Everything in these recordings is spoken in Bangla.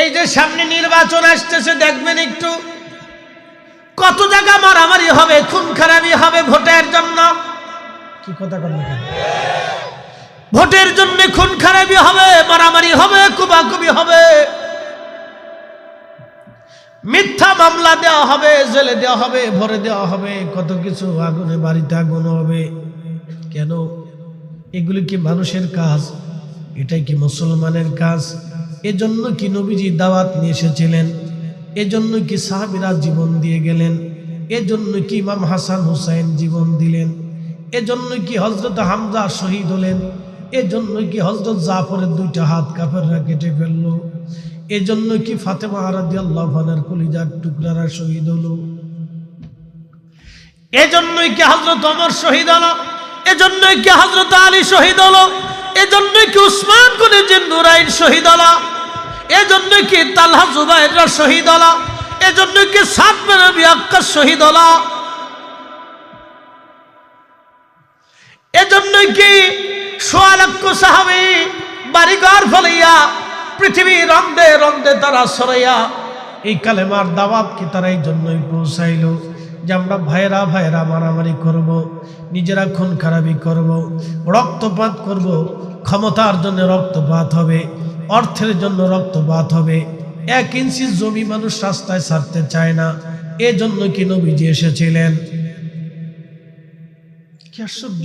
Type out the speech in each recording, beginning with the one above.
এই যে সামনে নির্বাচন আসতেছে দেখবেন একটু। কত জায়গা মারামারি হবে খুন খারাপি হবে ভোটের জন্য। কি কথা কন না ভোটের জন্য খুন খারাপি হবে মারামারি হবে কুবাকুবি হবে। মিথ্যা মামলা দেওয়া হবে জেলে দেওয়া হবে ভরে দেওয়া হবে কত কিছু আগুনে বাড়িতে আগুন হবে। কেন? এগুলি কি মানুষের কাজ? এটাই কি মুসলমানের কাজ? এজন্য কি নবীজি দাওয়াত নিয়ে এসেছিলেন? এজন্য কি সাহাবিরা জীবন দিয়ে গেলেন? এজন্য কি ইমাম হাসান হুসাইন জীবন দিলেন? এজন্য কি হজরত হামজা শহীদ হলেন? এজন্য কি হজরত জাফরের দুইটা হাত কাফেররা কেটে ফেলল? এজন্য কি ফাতেমা আরাদি আল্লাহ ভানের কলিজার টুকরারা শহীদ হলো? এজন্যই কি হজরত অমর শহীদ হলো? এজন্যই কি হজরত আলী শহীদ হলো? এজন্যই কি উসমান গুনে যে নুরাইন শহীদ হলো? এজন্যই কি তালহা জুবাইররা শহীদ হলো? এজন্যই কি সাত নবী আক্কাস শহীদ হলো? এজন্যই কি সোয়া লক্ষ সাহাবি বাড়িঘর ফলাইয়া পৃথিবী রন্দে রন্দে তারা সরাইয়া এই কালেমার দাওয়াত কি তারা এই জন্যই পৌঁছাইল? যে আমরা ভাইরা ভাইরা মারামারি করব, নিজেরা খুন খারাপি করব, রক্তপাত করব, ক্ষমতার জন্য রক্তপাত হবে, অর্থের জন্য রক্তপাত হবে। এক ইঞ্চি জমি মানুষ রাস্তায় ছাড়তে চায় না। এজন্য কি নবীজি এসেছিলেন? কি আশ্চর্য।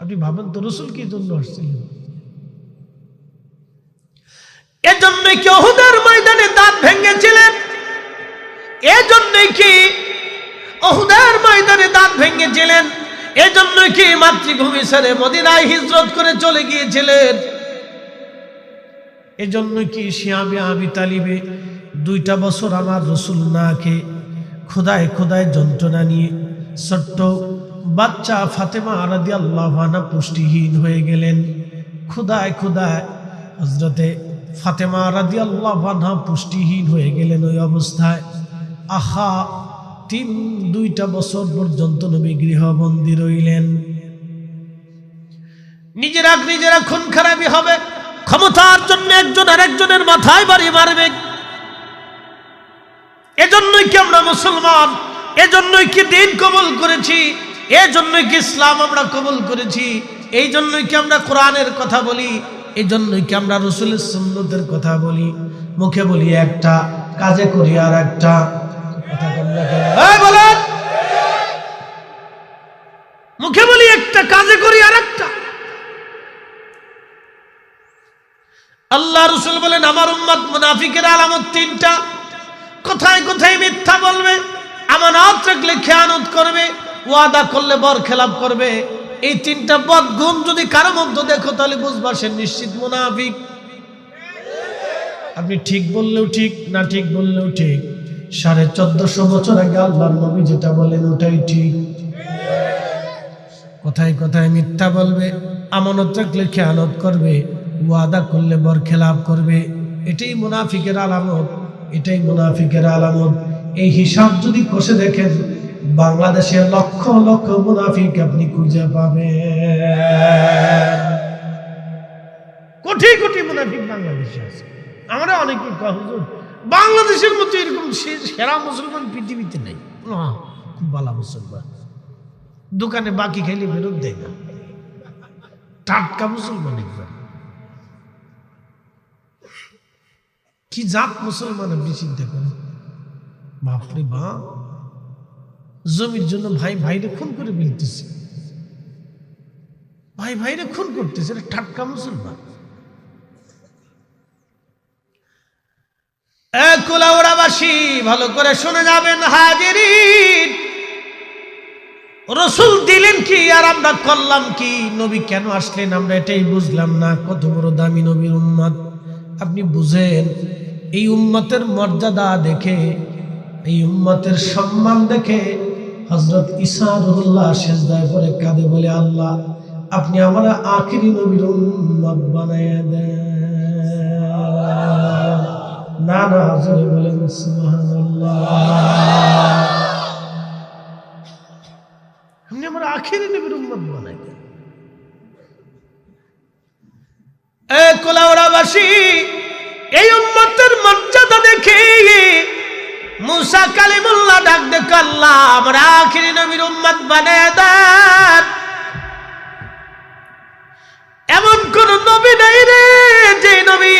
আপনি ভাবেন তো রসুল কি জন্য আসছিলেন? এজন্যই কি অহুদের ময়দানে দাঁত ভেঙেছিলেন? এজন্যই কি অহুদের ময়দানে দাঁত ভেঙেছিলেন এজন্যই কি মাতৃভূমি ছেড়ে মদিনায় হিজরত করে চলে গিয়েছিলেন? এজন্য কি শিয়াবে আবি তালিবে দুইটা বছর আমার রসুল না খেয়ে খোদায় খোদায় যন্ত্রণা নিয়ে ছোট্ট বাচ্চা ফাতেমা আরাদি আল্লাহানা পুষ্টিহীন হয়ে গেলেন। খুদায় খুদায় হজরতে ফাতেমা রাদি আল্লাহানা পুষ্টিহীন হয়ে গেলেন ওই অবস্থায়। আহা তিন, দুইটা বছর পর্যন্ত নবী গৃহবন্দী রইলেন। নিজেরা নিজেরা খুন খারাপি হবে, ক্ষমতার জন্য একজন আর একজনের মাথায় বাড়ি মারবে। এজন্যই কি আমরা মুসলমান? এজন্যই কি দিন কবল করেছি? এজন্যই কি ইসলাম আমরা কবল করেছি? এই জন্যই কি আমরা কোরআনের কথা বলি? এই জন্যই কি আমরা রসুলের সুন্নতের কথা বলি? মুখে বলি একটা, কাজে করি আর একটা। মুখে বলি একটা, কাজে করি আর একটা আল্লাহ রসুল বলেন, আমার উম্মত মুনাফিকের আলামত তিনটা। কোথায় কোথায় মিথ্যা বলবে, আমানত রাখলে খেয়ানত করবে, ওয়াদা করলে বর খেলাপ করবে। এই তিনটা পদ গুণ যদি কারও মধ্যে দেখো, তাহলে বুঝবা সে নিশ্চিত মুনাফিক। আপনি ঠিক বললেও ঠিক, না ঠিক বললেও ঠিক। সাড়ে চোদ্দশো বছর আগে আল্লাহর নবী যেটা বলেন, ওটাই ঠিক। কোথায় কোথায় মিথ্যা বলবে, আমানত রাখলে খেয়ানত করবে, ওয়াদা করলে বর খেলাপ করবে। এটাই মুনাফিকের আলামত, এটাই মুনাফিকের আলামত। এই হিসাব যদি কষে দেখেন, বাংলাদেশের লক্ষ লক্ষ মুনাফিক আপনি খুঁজে পাবেন। কোটি কোটি মুনাফিক বাংলাদেশে আছে। আমরা অনেকে হুজুর বাংলাদেশের মতো এরকম সেরা মুসলমান পৃথিবীতে নেই। খুব ভালো মুসলমান। দোকানে বাকি খাইলে ফেরত দেয় না। টাটকা মুসলমান একবার কি জাত মুসলমান আপনি চিন্তা করেন? বাপরে বাপ। জমির জন্য ভাই ভাইরে খুন করে ফেলতেছে। ভাই ভাইরে খুন করতেছে, এটা টাটকা মুসলমান। ভালো করে শুনে যাবেন রসুল দিলেন কি আর আমরা করলাম কি? নবী কেন আসলেন আমরা এটাই বুঝলাম না। কত বড় দামি নবীর আপনি বুঝেন, এই উম্মতের মর্যাদা দেখে, এই উম্মতের সম্মান দেখে হজরত ইসা রুল্লাহ শেষদায় পরে কাঁদে বলে, আল্লাহ, আপনি আমার আখিরি নবীর উম্মত বানায় দেন। না হজরে বলেন আপনি আমার আখেরি নবীর বানাই এ এই উম্মতের মর্যাদা মুসা কালিমুল্লাহ ডাক দেখো আল্লাহ, আমার আখিরি নবীর উম্মত বানায় দেন। এমন কোন নবী নাই রে যে নবী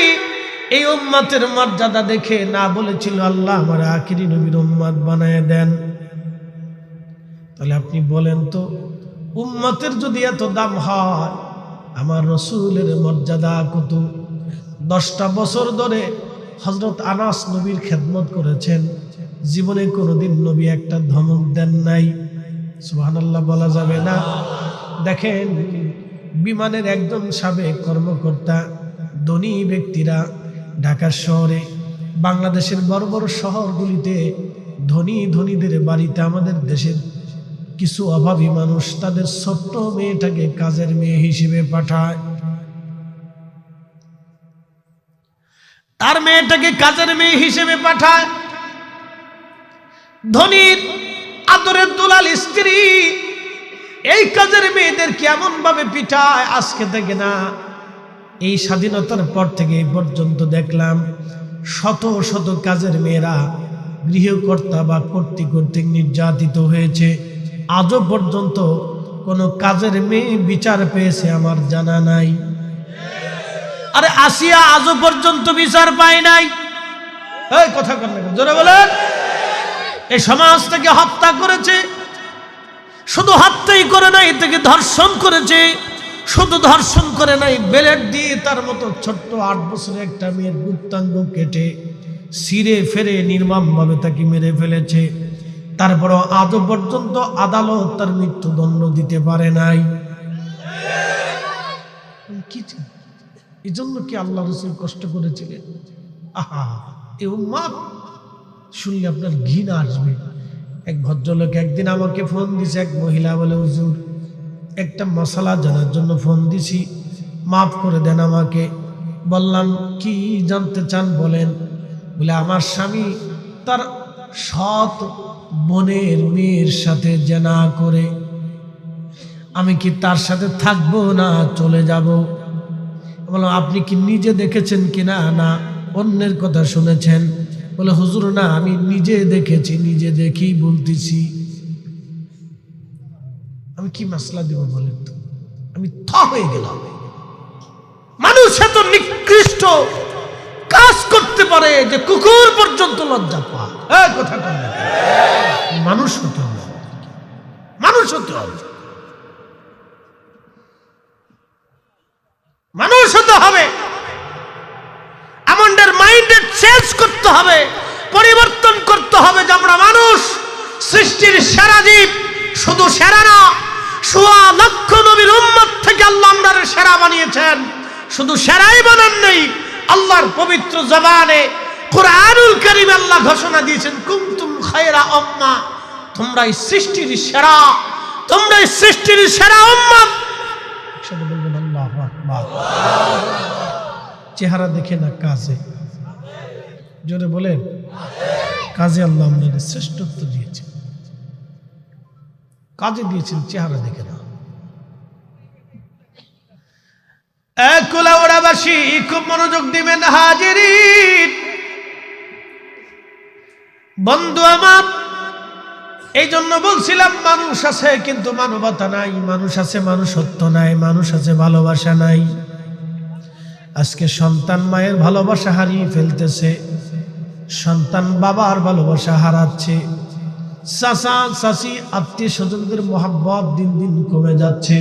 এই উম্মতের মর্যাদা দেখে না বলেছিল আল্লাহ, আমার আখিরি নবীর উম্মত বানায় দেন। তাহলে আপনি বলেন তো, উম্মতের যদি এত দাম হয়, আমার রসুলের মর্যাদা কত? দশটা বছর ধরে হজরত আনাস নবীর খেদমত করেছেন। জীবনে কোনোদিন নবী একটা ধমক দেন নাই। সুবহানাল্লাহ বলা যাবে না। দেখেন, বিমানের একজন সাবেক কর্মকর্তা, ধনী ব্যক্তিরা ঢাকার শহরে, বাংলাদেশের বড় বড় শহরগুলিতে ধনী ধনীদের বাড়িতে আমাদের দেশের কিছু অভাবী মানুষ তাদের ছোট্ট মেয়েটাকে কাজের মেয়ে হিসেবে পাঠায়। তার মেয়েটাকে কাজের মেয়ে হিসেবে পাঠায়। ধনীর আদরের দুলাল স্ত্রী এই কাজের মেয়েদের কেমন ভাবে পিঠায় আজকে থেকে না এই স্বাধীনতার পর থেকে পর্যন্ত দেখলাম শত শত কাজের মেয়েরা গৃহকর্তা বা কর্তৃক কর্তৃক নির্যাতিত হয়েছে। আজও পর্যন্ত কোনো কাজের মেয়ে বিচার পেয়েছে আমার জানা নাই। আরে আসিয়া আজও পর্যন্ত বিচার পায় নাই। কথা জোরে বলেন। এই সমাজ থেকে হত্যা করেছে। শুধু হত্যাই করে নাই তাকে ধর্ষণ করেছে। শুধু ধর্ষণ করে নাই বেলেট দিয়ে তার মতো ছোট্ট আট বছরের একটা মেয়ের গুপ্তাঙ্গ কেটে সিরে ফেরে, নির্মমভাবে তাকে মেরে ফেলেছে। তারপরও আজও পর্যন্ত আদালত তার মৃত্যুদণ্ড দিতে পারে নাই। কি এই জন্য কি আল্লাহ রসুল কষ্ট করেছিলেন? আহা, এ উম্মাদ, শুনলে আপনার ঘৃণা আসবে। এক ভদ্রলোক একদিন আমাকে ফোন দিছে এক মহিলা বলে, হুজুর একটা মশলা জানার জন্য ফোন দিছি। মাফ করে দেন আমাকে। বললাম, কি জানতে চান বলেন? বলে, আমার স্বামী তার সৎ বোনের মেয়ের সাথে জেনা করে। আমি কি তার সাথে থাকব না চলে যাব? বললাম, আপনি কি নিজে দেখেছেন কিনা না, অন্যের কথা শুনেছেন। বলে, হুজুর, না, আমি নিজে দেখেছি, নিজে দেখেই বলতেছি। আমি কি মাসলা দেব বলেন তো? আমি থ হয়ে গেলাম। মানুষ এত নিকৃষ্ট কাজ করতে পারে যে কুকুর পর্যন্ত লজ্জা পায়। কথা মানুষ হতে হবে। মানুষ হতে হবে। মানুষ হতে হবে। আমাদের মাইন্ডের চেঞ্জ করতে হবে, পরিবর্তন করতে হবে যে আমরা মানুষ, সৃষ্টির সেরা জীব, শুধু সেরা না সোয়া লক্ষ নবীর উম্মত থেকে আল্লাহ আমরা সেরা বানিয়েছেন। শুধু সেরাই বানান নেই আল্লাহর পবিত্র জবানে কোরআনুল করিম আল্লাহ ঘোষণা দিয়েছেন কুমতুম খায়রা উম্মা, তোমরা এই সৃষ্টির সেরা, তোমরা এই সৃষ্টির সেরা উম্মত। চেহারা দেখে না কাজে? জোরে বলেন, কাজে আল্লাহ আপনাদের শ্রেষ্ঠত্ব দিয়েছে কাজে দিয়েছেন, চেহারা দেখে না। কোলাওড়াবাসী খুব মনোযোগ দিবেন, হাজিরি। বন্ধু আমার এই জন্য বলছিলাম, মানুষ আছে কিন্তু মানবতা নাই, মানুষ আছে মানুষত্ব নাই, মানুষ আছে ভালোবাসা নাই। আজকে সন্তান মায়ের ভালোবাসা হারিয়ে ফেলতেছে, সন্তান বাবার ভালোবাসা হারাচ্ছে। চাচা, চাচি আত্মীয় স্বজনদের মহাব্বত দিন দিন কমে যাচ্ছে।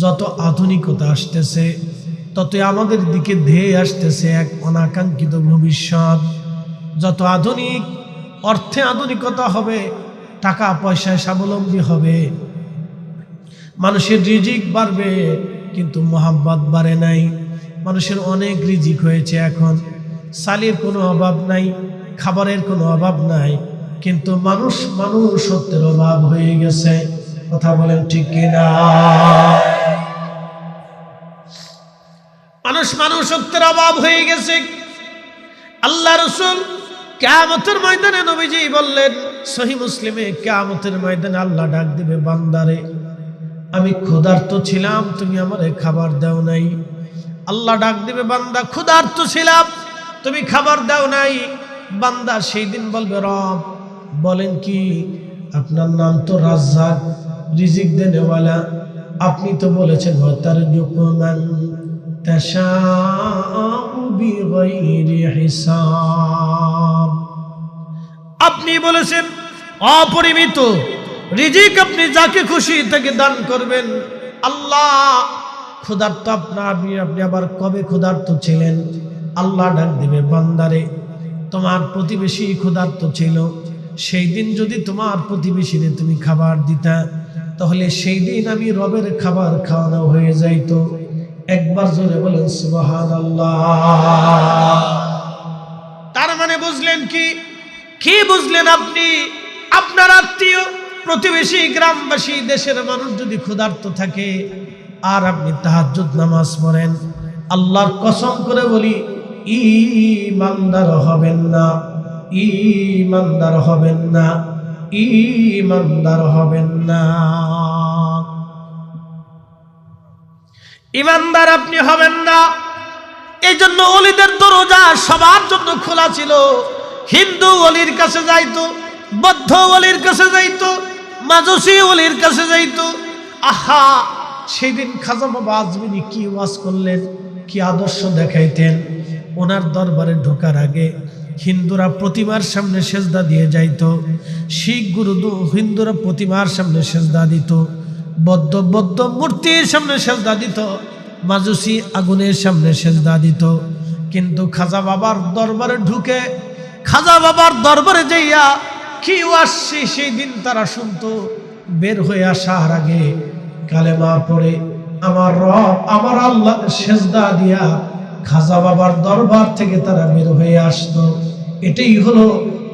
যত আধুনিকতা আসতেছে, ততই আমাদের দিকে ধেয়ে আসতেছে এক অনাকাঙ্ক্ষিত ভবিষ্যৎ। যত আধুনিক অর্থে আধুনিকতা হবে টাকা পয়সায় স্বাবলম্বী হবে। মানুষের রিজিক বাড়বে, কিন্তু মোহাব্বত বাড়ে নাই। মানুষের অনেক রিজিক হয়েছে এখন। সালির কোনো অভাব নাই, খাবারের কোনো অভাব নাই। কিন্তু মানুষ মানুষত্বের অভাব হয়ে গেছে। কথা বলেন ঠিক কিনা? মানুষ মানুষত্বের অভাব হয়ে গেছে। আল্লাহ রসুল কেয়ামতের ময়দানে নবীজি বললেন, সহি মুসলিমে কেয়ামতের ময়দানে আল্লাহ ডাক দিবে বান্দারে, আমি ক্ষুধার্ত ছিলাম, তুমি আমারে খাবার দাও নাই। আল্লাহ ডাক দিবে, বান্দা ক্ষুধার্ত ছিলাম, তুমি খাবার দাও নাই। বান্দা সেই দিন বলবে, রব বলেন কি, আপনার নাম তো রাজ্জাক, রিজিক দেনেওয়ালা। আপনি তো বলেছেন তার জুকমান আপনি বলেছেন, অপরিমিত রিজিক আপনি যাকে খুশি তাকে দান করবেন। আল্লাহ ক্ষুধার্ত আপনার আপনি আপনি আবার কবে ক্ষুধার্ত ছিলেন? আল্লাহ ডাক দেবে, বান্দারে, তোমার প্রতিবেশী ক্ষুধার্ত ছিল। সেই দিন যদি তোমার প্রতিবেশীরে তুমি খাবার দিতা, তাহলে সেই দিন আমি রবের খাবার খাওয়ানো হয়ে যাইতো। একবার জোরে বলেন সুবাহান তার মানে বুঝলেন কি? কি বুঝলেন আপনি? আপনার আত্মীয় প্রতিবেশী গ্রামবাসী, দেশের মানুষ যদি ক্ষুধার্ত থাকে, আর আপনি তাহাজ্জুদ নামাজ পড়েন, আল্লাহর কসম করে বলি ইমানদার হবেন না। ইমানদার হবেন না, ইমানদার হবেন না। ইমানদার আপনি হবেন না। এই জন্য অলিদের দরজা সবার জন্য খোলা ছিল। হিন্দু অলির কাছে যাইতো, বৌদ্ধ অলির কাছে যাইতো, মাজসি অলির কাছে যাইতো। আহা, সেদিন খাজা বাবা আজমিনী কি ওয়াজ করলেন, কি আদর্শ দেখাইতেন? ওনার দরবারে ঢোকার আগে হিন্দুরা প্রতিমার সামনে সেজদা দিয়ে যাইত। শিখ গুরু হিন্দুরা প্রতিমার সামনে সেজদা দিত। বদ্ধ বদ্ধ মূর্তির সামনে সেজদা দিত। মাজুসি আগুনের সামনে সেজদা দিত। কিন্তু খাজা বাবার দরবারে ঢুকে, খাজা বাবার দরবারে যাইয়া কি আসছে সেই দিন তারা শুনতো, বের হয়ে আসার আগে কালেমা পড়ে, আমার রব, আমার আল্লাহ সেজদা দিয়া খাজা বাবার দরবার থেকে তারা বের হয়ে আসতো। এটাই হলো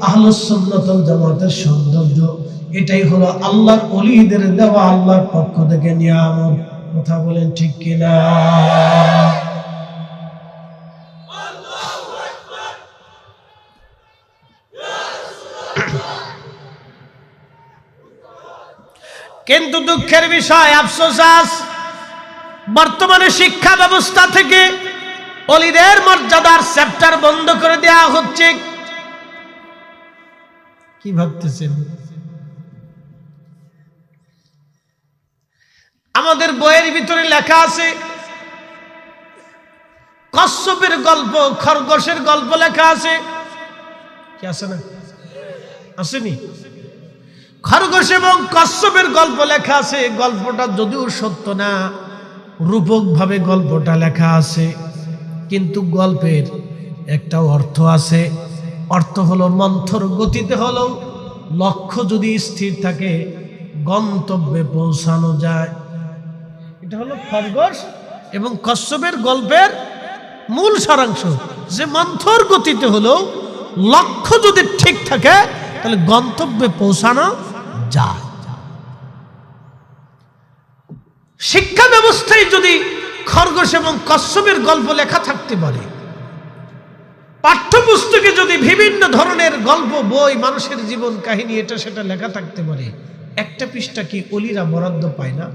আহলুসন্নতল জামাতের সৌন্দর্য। এটাই হলো আল্লাহর অলিদের দেওয়া আল্লাহর পক্ষ থেকে নিয়ামত। কথা বলেন ঠিক কিনা? কিন্তু দুঃখের বিষয়, আফসোস বর্তমানে শিক্ষা ব্যবস্থা থেকে অলিদের মর্যাদার চ্যাপ্টার বন্ধ করে দেওয়া হচ্ছে। কি ভাবতেছেন? আমাদের বইয়ের ভিতরে লেখা আছে, কশ্যপের গল্প, খরগোশের গল্প লেখা আছে। কি আছে না? আসেনি? খরগোশ এবং কশ্যপের গল্প লেখা আছে। গল্পটা যদিও সত্য না রূপক ভাবে গল্পটা লেখা আছে, কিন্তু গল্পের একটা অর্থ আছে। অর্থ হলো মন্থর গতিতে হলো লক্ষ্য যদি স্থির থাকে, গন্তব্যে পৌঁছানো যায়। এটা হলো খরগোশ এবং কশ্যপের গল্পের মূল সারাংশ। যে মন্থর গতিতে হলো লক্ষ্য যদি ঠিক থাকে, তাহলে গন্তব্যে পৌঁছানো যায়। শিক্ষা ব্যবস্থায় যদি খরগোশ এবং কশ্যপের গল্প লেখা থাকতে পারে পাঠ্যপুস্তকে যদি বিভিন্ন ধরনের গল্প, বই, মানুষের জীবন, কাহিনী, এটা সেটা লেখা থাকতে পারে, একটা পৃষ্ঠা কি অলিরা বরাদ্দ পায় না?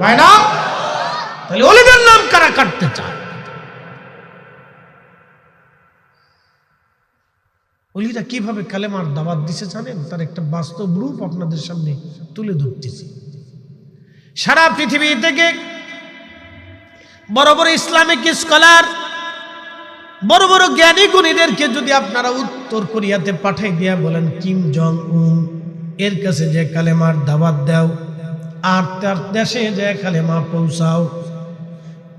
পায় না? তাহলে অলিদের নাম কারা কাটতে চায়? অলিরা কীভাবে কালেমার দাবাত দিছে জানেন? তার একটা বাস্তব রূপ আপনাদের সামনে তুলে ধরতেছি। সারা পৃথিবী থেকে বড় বড় ইসলামিক স্কলার বড় বড় জ্ঞানী গুণীদেরকে যদি আপনারা উত্তর কোরিয়াতে পাঠাই দিয়া বলেন, কিম জং উন এর কাছে যে কালেমার দাবাত দাও, আর তার দেশে যে কালেমা পৌঁছাও।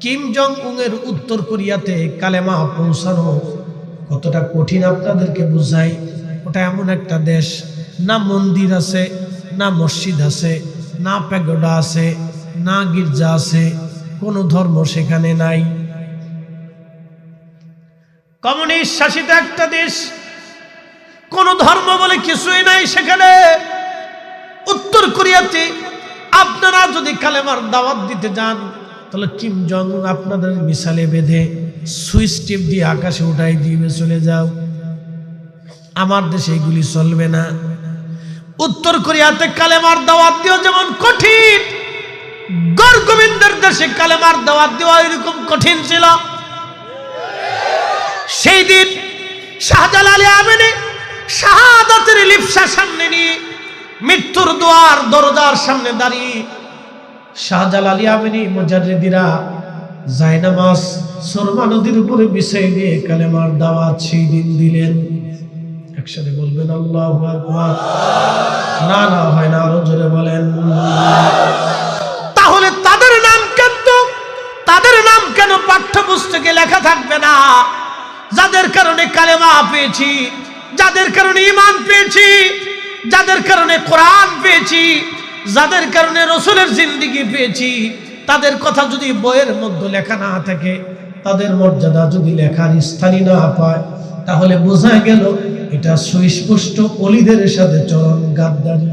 কিম জং উং এর উত্তর কোরিয়াতে কালেমা পৌঁছানো কতটা কঠিন আপনাদেরকে বুঝাই? ওটা এমন একটা দেশ, না মন্দির আছে, না মসজিদ আছে, না প্যাগোডা আছে, না গির্জা আছে, কোনো ধর্ম সেখানে নাই। কমিউনিস্ট শাসিত একটা দেশ। কোন ধর্ম বলে কিছুই নাই সেখানে। উত্তর কোরিয়াতে আপনারা যদি কালেমার দাওয়াত দিতে যান, তাহলে কিম জং আপনাদের মিসালে বেঁধে সুইচ টিপ দিয়ে আকাশে উঠাই দিয়ে চলে যাও। আমার দেশে এগুলি চলবে না। উত্তর কোরিয়াতে কালেমার দাওয়াত দেওয়া যেমন কঠিন। গড় গোবিন্দের দেশে কালেমার দাওয়াত দেওয়া এরকম কঠিন ছিল। সেই দিন শাহজালালে আমিনী শাহাদাতের লিপসা সামনে নিয়ে মৃত্যুর দোয়ার দরজার সামনে দাঁড়িয়ে শাহজালালি আমিনী মুজারিদিরা জায়নামাজ সরমা নদীর উপরে বিছাই দিয়ে কালেমার দাওয়াত সেই দিন দিলেন। একসাথে বলবেন, আল্লাহ না না, হয় না, আরও জোরে বলেন। কালেমা পেয়েছি, যাদের কারণে ইমান পেয়েছি, যাদের কারণে কোরআন পেয়েছি, যাদের কারণে রসুলের জিন্দিগি পেয়েছি, তাদের কথা যদি বইয়ের মধ্যে লেখা না থাকে, তাদের মর্যাদা যদি লেখার স্থানই না পায়, তাহলে বোঝা গেল এটা সুস্পষ্ট অলিদের সাথে চরম গাদ্দারি।